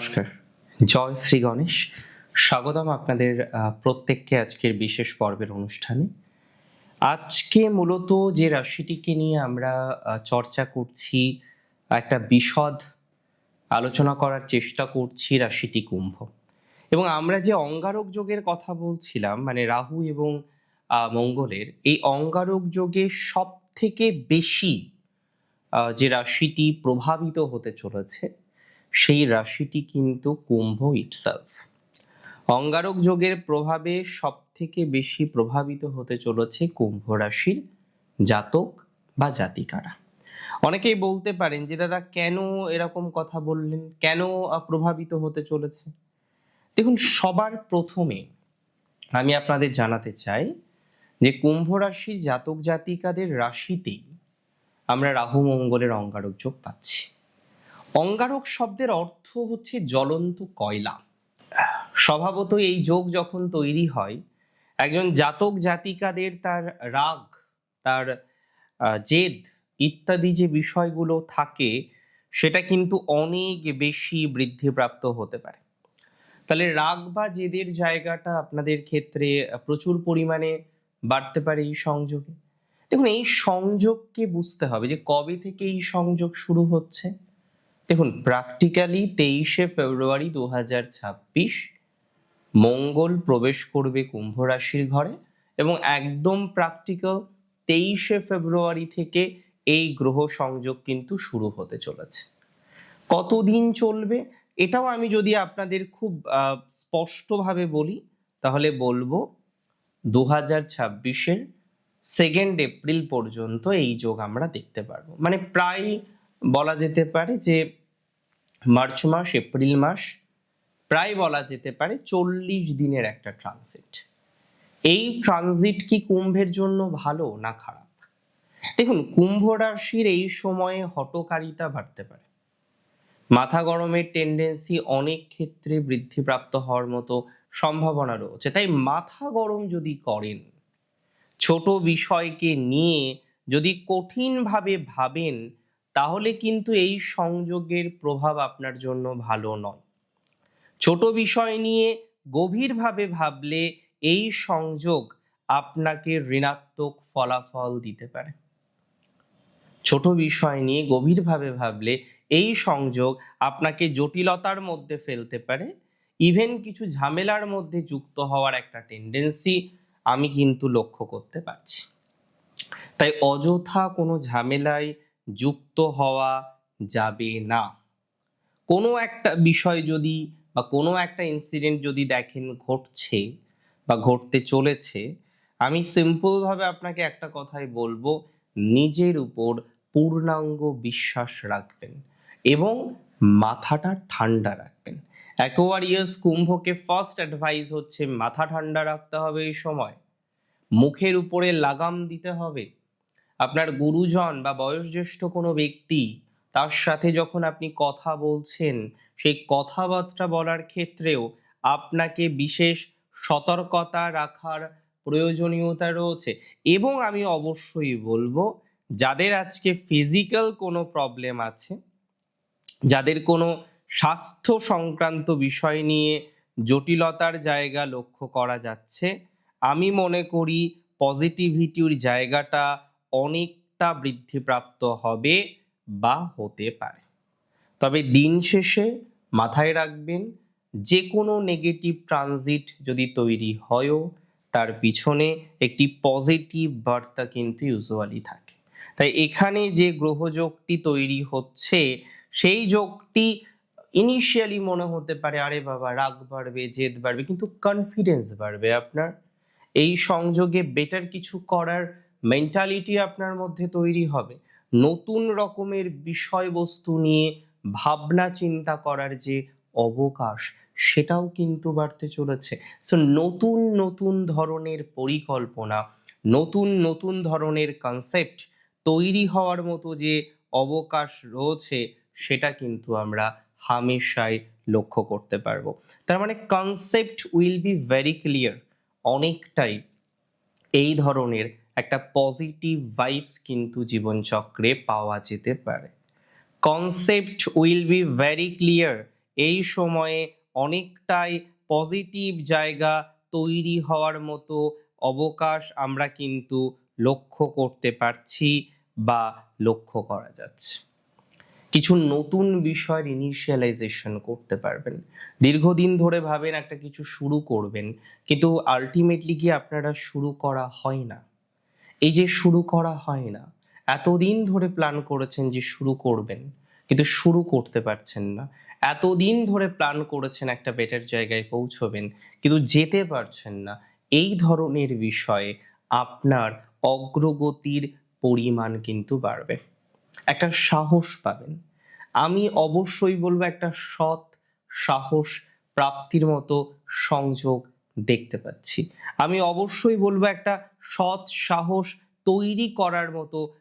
নমস্কার। জয় শ্রী গণেশ। স্বাগতম আপনাদের প্রত্যেককে আজকের বিশেষ পর্বের অনুষ্ঠানে। আজকে মূলত যে রাশিটিকে নিয়ে আমরা চর্চা করছি, একটা বিশদ আলোচনা করার চেষ্টা করছি রাশিটি কুম্ভ। এবং আমরা যে অঙ্গারক যোগের কথা বলছিলাম মানে রাহু এবং মঙ্গলের, এই অঙ্গারক যোগে সব থেকে বেশি যে রাশিটি প্রভাবিত হতে চলেছে সেই রাশিটি কিন্তু কুম্ভ ইটসেলফ অঙ্গারক যোগের প্রভাবে সব থেকে বেশি প্রভাবিত হতে চলেছে কুম্ভ রাশির জাতক বা জাতিকারা। অনেকেই বলতে পারেন যে, দাদা, কেন এরকম কথা বললেন? কেন প্রভাবিত হতে চলেছে? দেখুন, সবার প্রথমে আমি আপনাদের জানাতে চাই যে, কুম্ভ রাশির জাতক জাতিকাদের রাশিতেই আমরা রাহু, মঙ্গলের অঙ্গারক যোগ পাচ্ছি। অঙ্গারক শব্দের অর্থ হচ্ছে জ্বলন্ত কয়লা। স্বভাবত এই যোগ যখন তৈরি হয়, একজন জাতক জাতিকাদের তার রাগ, তার জেদ ইত্যাদি যে বিষয়গুলো থাকে, সেটা কিন্তু অনেক বেশি বৃদ্ধিপ্রাপ্ত হতে পারে। তাহলে রাগ বা জেদের জায়গাটা আপনাদের ক্ষেত্রে প্রচুর পরিমাণে বাড়তে পারে এই সংযোগে। দেখুন, এই সংযোগকে বুঝতে হবে যে কবে থেকে এই সংযোগ শুরু হচ্ছে। দেখুন প্র্যাকটিক্যালি তেইশে ফেব্রুয়ারি দু হাজার ছাব্বিশ মঙ্গল প্রবেশ করবে কুম্ভ রাশির ঘরে এবং একদম প্র্যাকটিক্যাল তেইশে ফেব্রুয়ারি থেকে এই গ্রহ সংযোগ কিন্তু শুরু হতে চলেছে। কতদিন চলবে এটাও আমি যদি আপনাদের খুব স্পষ্টভাবে বলি, তাহলে বলব দু হাজার ছাব্বিশের সেকেন্ড এপ্রিল পর্যন্ত এই যোগ আমরা দেখতে পারব। মানে প্রায় বলা যেতে পারে যে মার্চ মাস, এপ্রিল মাস, প্রায় বলা যেতে পারে চল্লিশ দিনের একটা ট্রানজিট এই ট্রানজিট কি কুম্ভের জন্য ভালো না খারাপ? দেখুন, কুম্ভ রাশির এই সময়ে হটকারিতা বাড়তে পারে। মাথা গরমের টেন্ডেন্সি অনেক ক্ষেত্রে বৃদ্ধিপ্রাপ্ত হওয়ার মতো সম্ভাবনা রয়েছে। তাই মাথা গরম যদি করেন, ছোট বিষয়কে নিয়ে যদি কঠিনভাবে ভাবেন তাহলে কিন্তু এই সংযোগের প্রভাব আপনার জন্য ভালো নয়। ছোট বিষয় নিয়ে গভীরভাবে ভাবলে এই সংযোগ আপনাকে ঋণাত্মক ফলাফল দিতে পারে। ছোট বিষয় নিয়ে গভীরভাবে ভাবলে এই সংযোগ আপনাকে জটিলতার মধ্যে ফেলতে পারে। ইভেন কিছু ঝামেলার মধ্যে যুক্ত হওয়ার একটা টেন্ডেন্সি আমি কিন্তু লক্ষ্য করতে পারছি। তাই অযথা কোনো ঝামেলায় যুক্ত হওয়া যাবে না। কোনো একটা বিষয় যদি বা কোনো একটা ইনসিডেন্ট যদি দেখেন ঘটছে বা ঘটতে চলেছে, আমি সিম্পলভাবে আপনাকে একটা কথাই বলব, নিজের উপর পূর্ণাঙ্গ বিশ্বাস রাখবেন এবং মাথাটা ঠান্ডা রাখবেন। অ্যাকোয়ারিয়াস কুম্ভকে ফার্স্ট অ্যাডভাইস হচ্ছে, মাথা ঠান্ডা রাখতে হবে এই সময়। মুখের উপরে লাগাম দিতে হবে। আপনার গুরুজন বা বয়োজ্যেষ্ঠ কোনো ব্যক্তি তার সাথে যখন আপনি কথা বলছেন, সেই কথাবার্তা বলার ক্ষেত্রেও আপনাকে বিশেষ সতর্কতা রাখার প্রয়োজনীয়তা রয়েছে। এবং আমি অবশ্যই বলব, যাদের আজকে ফিজিক্যাল কোনো প্রবলেম আছে, যাদের কোনো স্বাস্থ্য সংক্রান্ত বিষয় নিয়ে জটিলতার জায়গা লক্ষ্য করা যাচ্ছে, আমি মনে করি পজিটিভিটির জায়গাটা অনেকটা বৃদ্ধিপ্রাপ্ত হবে বা হতে পারে। তবে দিন শেষে মাথায় রাখবেন যে কোনো নেগেটিভ ট্রানজিট যদি তৈরি হয়ও, তার পিছনে একটি পজিটিভ বার্তা কিন্তু ইউজুয়ালি থাকে। তাই এখানে যে গ্রহযোগটি তৈরি হচ্ছে, সেই যোগটি ইনিশিয়ালি মনে হতে পারে, আরে বাবা, রাগ বাড়বে, জেদ বাড়বে, কিন্তু কনফিডেন্স বাড়বে আপনার। এই সংযোগে বেটার কিছু করার মেন্টালিটি আপনার মধ্যে তৈরি হবে। নতুন রকমের বিষয়বস্তু নিয়ে ভাবনা চিন্তা করার যে অবকাশ, সেটাও কিন্তু বাড়তে চলেছে। সো নতুন নতুন ধরনের পরিকল্পনা, নতুন নতুন ধরনের কনসেপ্ট তৈরি হওয়ার মতো যে অবকাশ রয়েছে, সেটা কিন্তু আমরা হামেশাই লক্ষ্য করতে পারব। তার মানে concept will be very clear অনেকটাই এই ধরনের একটা পজিটিভ ভাইবস কিন্তু জীবনচক্রে পাওয়া যেতে পারে। Concept will be very clear এই সময়ে অনেকটাই পজিটিভ জায়গা তৈরি হওয়ার মতো অবকাশ আমরা কিন্তু লক্ষ্য করতে পারছি বা লক্ষ্য করা যাচ্ছে। কিছু নতুন বিষয়ের ইনিশিয়ালাইজেশন করতে পারবেন। দীর্ঘদিন ধরে ভাবেন একটা কিছু শুরু করবেন, কিন্তু আলটিমেটলি কি আপনারা শুরু করা হয় না? এই যে শুরু করা হয় না, এতদিন ধরে প্ল্যান করেছেন যে শুরু করবেন, কিন্তু শুরু করতে পারছেন না। এতদিন ধরে প্ল্যান করেছেন একটা বেটার জায়গায় পৌঁছবেন, কিন্তু যেতে পারছেন না। এই ধরনের বিষয়ে আপনার অগ্রগতির পরিমাণ কিন্তু বাড়বে। একটা সাহস পাবেন। আমি অবশ্যই বলব একটা সৎ সাহস, প্রাপ্তির মতো সংযোগ দেখতে পাচ্ছি। আমি অবশ্যই বলব একটা সৎ সাহস তৈরি করার মতো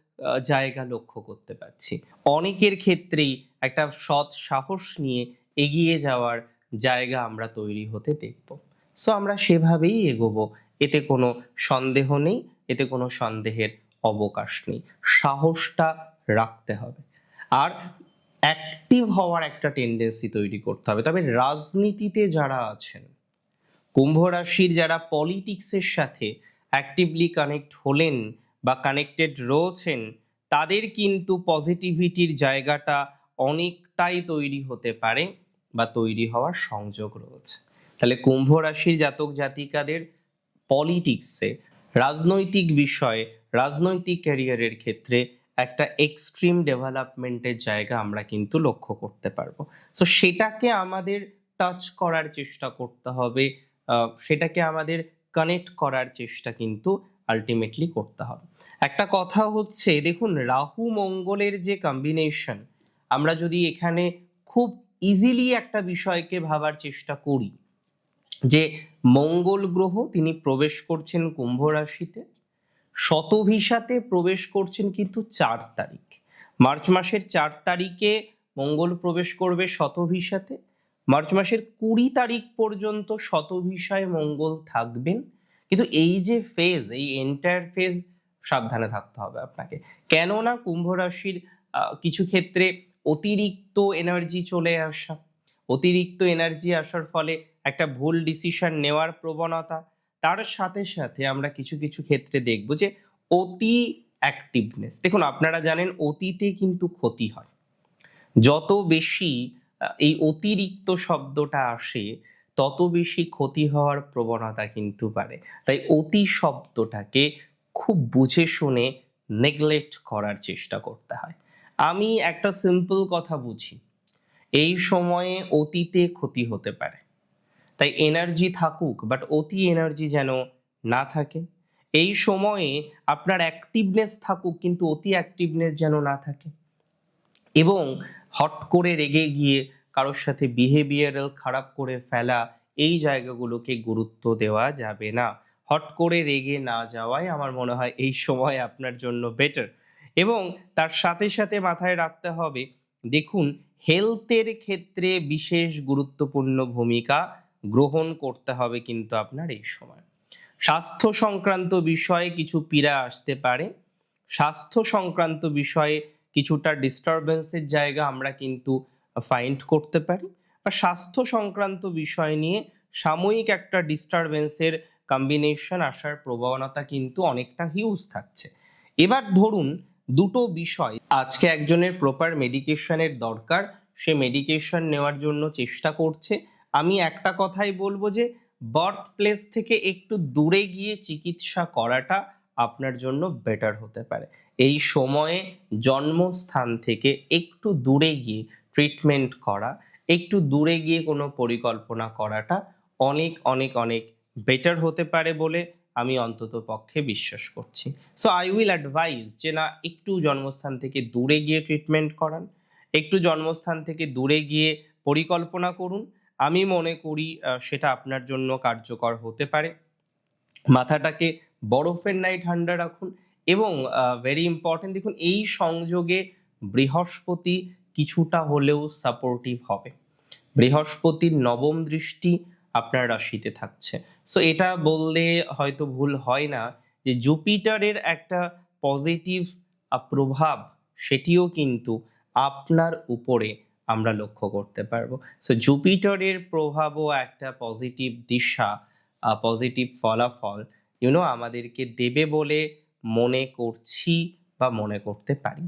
জায়গা লক্ষ্য করতে পারছি। অনেকের ক্ষেত্রেই একটা সৎ সাহস নিয়ে এগিয়ে যাওয়ার জায়গা আমরা তৈরি হতে দেখব। সো আমরা সেভাবেই এগোবো। এতে কোনো সন্দেহ নেই, এতে কোনো সন্দেহের অবকাশ নেই। সাহসটা রাখতে হবে। আর অ্যাক্টিভ হওয়ার একটা টেন্ডেন্সি তৈরি করতে হবে। তবে রাজনীতিতে যারা আছেন কুম্ভ রাশির যারা পলিটিক্সের সাথে অ্যাক্টিভলি কানেক্ট হলেন বা কানেক্টেড রয়েছেন, তাদের কিন্তু পজিটিভিটির জায়গাটা অনেকটাই তৈরি হতে পারে বা তৈরি হওয়ার সংযোগ রয়েছে। তাহলে কুম্ভ রাশির জাতক জাতিকাদের পলিটিক্সে রাজনৈতিক বিষয়ে, রাজনৈতিক ক্যারিয়ারের ক্ষেত্রে একটা এক্সট্রিম ডেভেলপমেন্টের জায়গা আমরা কিন্তু লক্ষ্য করতে পারব। সো সেটাকে আমাদের টাচ করার চেষ্টা করতে হবে সেটাকে আমাদের কানেক্ট করার চেষ্টা কিন্তু আলটিমেটলি করতে হবে। একটা কথা হচ্ছে, দেখুন, রাহু মঙ্গলের যে কম্বিনেশন আমরা যদি এখানে খুব ইজিলি একটা বিষয়কে ভাবার চেষ্টা করি, যে মঙ্গল গ্রহ, তিনি প্রবেশ করছেন কুম্ভ রাশিতে শতভিসাতে প্রবেশ করছেন কিন্তু চার তারিখ। মার্চ মাসের চার তারিখে মঙ্গল প্রবেশ করবে শতভিসাতে মার্চ মাসের কুড়ি তারিখ পর্যন্ত শতভিসায় মঙ্গল থাকবেন। কিন্তু এই যে ফেজ এই এন্টায়ার ফেজ সাবধানে থাকতে হবে আপনাকে। কেননা কুম্ভ রাশির কিছু ক্ষেত্রে অতিরিক্ত এনার্জি চলে আসা, অতিরিক্ত এনার্জি আসার ফলে একটা ভুল ডিসিশন নেওয়ার প্রবণতা। তার সাথে সাথে আমরা কিছু কিছু ক্ষেত্রে দেখব যে অতি অ্যাক্টিভনেস দেখুন আপনারা জানেন অতীতে কিন্তু ক্ষতি হয়। যত বেশি এই অতিরিক্ত শব্দটা আসে, তত বেশি ক্ষতি হওয়ার প্রবণতা কিন্তু বাড়ে। তাই অতি শব্দটাকে খুব বুঝে শুনে নেগলেক্ট করার চেষ্টা করতে হয়। আমি একটা সিম্পল কথা বুঝি, এই সময়ে অতীতে ক্ষতি হতে পারে। তাই এনার্জি থাকুক বাট অতি এনার্জি যেন না থাকে। এই সময়ে আপনার অ্যাক্টিভনেস থাকুক, কিন্তু অতি অ্যাক্টিভনেস যেন না থাকে। এবং হট করে রেগে গিয়ে কারোর সাথে বিহেভিয়ারাল খারাপ করে ফেলা এই জায়গাগুলোকে গুরুত্ব দেওয়া যাবে না। হট করে রেগে না যাওয়াই আমার মনে হয় এই সময় আপনার জন্য বেটার এবং তার সাথে সাথে মাথায় রাখতে হবে, দেখুন হেলথের ক্ষেত্রে বিশেষ গুরুত্বপূর্ণ ভূমিকা গ্রহণ করতে হবে কিন্তু আপনার এই সময়। স্বাস্থ্য সংক্রান্ত বিষয়ে কিছু পীড়া আসতে পারে। স্বাস্থ্য সংক্রান্ত বিষয়ে কিছুটা ডিস্টারবেন্সের জায়গা আমরা কিন্তু ফাইন্ড করতে পারি। বা স্বাস্থ্য সংক্রান্ত বিষয় নিয়ে সাময়িক একটা ডিস্টারবেন্সের কম্বিনেশন আসার প্রবণতা কিন্তু অনেকটা হিউজ থাকছে। এবার ধরুন, দুটো বিষয়। আজকে একজনের প্রপার মেডিকেশনের দরকার, সে মেডিকেশন নেওয়ার জন্য চেষ্টা করছে। আমি একটা কথাই বলব যে বার্থ প্লেস থেকে একটু দূরে গিয়ে চিকিৎসা করাটা আপনার জন্য বেটার হতে পারে। এই সময়ে জন্মস্থান থেকে একটু দূরে গিয়ে ট্রিটমেন্ট করা, একটু দূরে গিয়ে কোনো পরিকল্পনা করাটা অনেক অনেক অনেক বেটার হতে পারে বলে আমি অন্তত পক্ষে বিশ্বাস করছি। সো আই উইল অ্যাডভাইস যে না, একটু জন্মস্থান থেকে দূরে গিয়ে ট্রিটমেন্ট করান, একটু জন্মস্থান থেকে দূরে গিয়ে পরিকল্পনা করুন। আমি মনে করি সেটা আপনার জন্য কার্যকর হতে পারে। মাথাটাকে বরফের নাই ঠান্ডা রাখুন এবং ভেরি ইম্পর্টেন্ট দেখুন, এই সংযোগে বৃহস্পতি কিছুটা হলেও সাপোর্টিভ হবে। বৃহস্পতির নবম দৃষ্টি আপনার রাশিতে থাকছে। সো এটা বললে হয়তো ভুল হয় না যে জুপিটারের একটা পজিটিভ প্রভাব সেটিও কিন্তু আপনার উপরে আমরা লক্ষ্য করতে পারব। সো জুপিটারের প্রভাবও একটা পজিটিভ দিশা পজিটিভ ফলাফল ইউনো আমাদেরকে দেবে বলে মনে করছি বা মনে করতে পারি।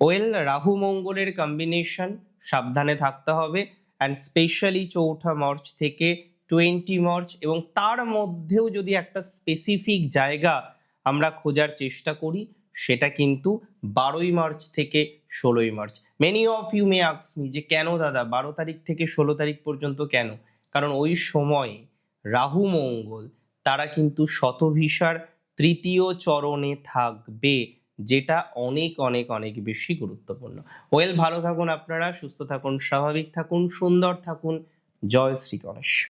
ওয়েল, রাহু মঙ্গলের কম্বিনেশন সাবধানে থাকতে হবে অ্যান্ড স্পেশালি চৌঠা মার্চ থেকে টোয়েন্টি মার্চ এবং তার মধ্যেও যদি একটা স্পেসিফিক জায়গা আমরা খোঁজার চেষ্টা করি, সেটা কিন্তু বারোই মার্চ থেকে ষোলোই March. Many of you may আক্স me যে কেন দাদা, বারো তারিখ থেকে ষোলো তারিখ পর্যন্ত কেন? কারণ ওই সময়ে রাহু মঙ্গল, তারা কিন্তু শতভিসার তৃতীয় চরণে থাকবে, যেটা অনেক অনেক অনেক বেশি গুরুত্বপূর্ণ। ওয়েল, ভালো থাকুন আপনারা, সুস্থ থাকুন, স্বাভাবিক থাকুন, সুন্দর থাকুন। জয় শ্রী গণেশ।